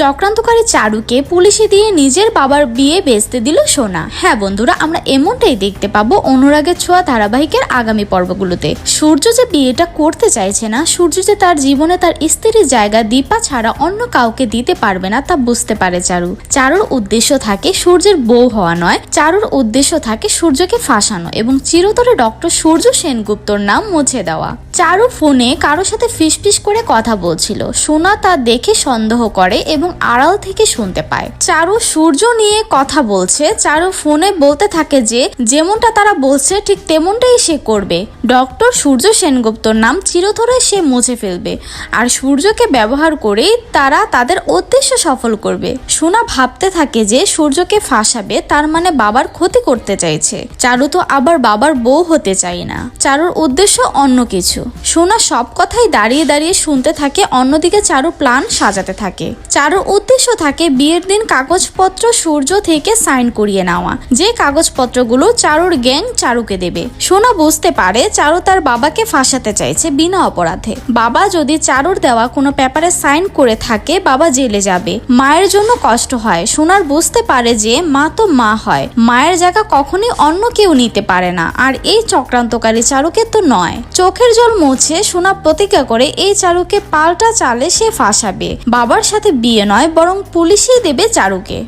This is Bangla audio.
চক্রান্তকারী চারুকে পুলিশে দিয়ে নিজের বাবার বিয়ে বেচতে দিল সোনা। হ্যাঁ বন্ধুরা, আমরা এমনটাই দেখতে পাবো অনুরাগের ছোঁয়া ধারাবাহিকের আগামী পর্বগুলোতে। সূর্য যে বিয়েটা করতে চাইছে না, সূর্য যে তার জীবনে তার স্ত্রীর জায়গা দীপা ছাড়া অন্য কাউকে দিতে পারবে না তা বুঝতে পারে চারু। চারুর উদ্দেশ্য থাকে সূর্যের বউ হওয়া নয়, চারুর উদ্দেশ্য থাকে সূর্যকে ফাঁসানো এবং চিরতরে ডক্টর সূর্য সেনগুপ্তর নাম মুছে দেওয়া। চারু ফোনে কারোর সাথে ফিসফিস করে কথা বলছিল। সোনা তা দেখে সন্দেহ করে এবং আড়াল থেকে শুনতে পায়। চারু সূর্য নিয়ে কথা বলছে। চারু ফোনে বলতে থাকে যে, যেমনটা তারা বলছে, ঠিক তেমনটাই সে করবে। ডক্টর সূর্য সেনগুপ্তর নাম চিরতরে সে মুছে ফেলবে। আর সূর্যকে ব্যবহার করেই তারা তাদের উদ্দেশ্য সফল করবে। সোনা ভাবতে থাকে যে, সূর্যকে ফাঁসাবে, তার মানে বাবার ক্ষতি করতে চাইছে। চারু তো আবার বাবার বউ হতে চাই না। চারুর উদ্দেশ্য অন্য কিছু। সোনা সব কথাই দাঁড়িয়ে দাঁড়িয়ে শুনতে থাকে, অন্যদিকে চারু প্ল্যান সাজাতে থাকে। চারুর উদ্দেশ্য থাকে বিয়ের দিন কাগজপত্র সূর্য থেকে সাইন করিয়ে নেওয়া। যে কাগজপত্রগুলো চারুর গ্যাং চারুকে দেবে। সোনা বুঝতে পারে চারু তার বাবাকে ফাঁসাতে চাইছে বিনা অপরাধে। বাবা যদি চারুর দেওয়া কোনো পেপারে সাইন করে থাকে, বাবা জেলে যাবে। মায়ের জন্য কষ্ট হয়। সোনার বুঝতে পারে যে মা তো মা হয়। মায়ের জায়গা কখনই অন্য কেউ নিতে পারে না। আর এই চক্রান্তকারী চারুকে তো নয়। চোখের জল মুছে সোনা প্রতিজ্ঞা করে এই চারুকে পাল্টা চালে সে ফাঁসাবে। বাবার সাথে বিয়ে নয় বরং পুলিশই দেবে চারুকে।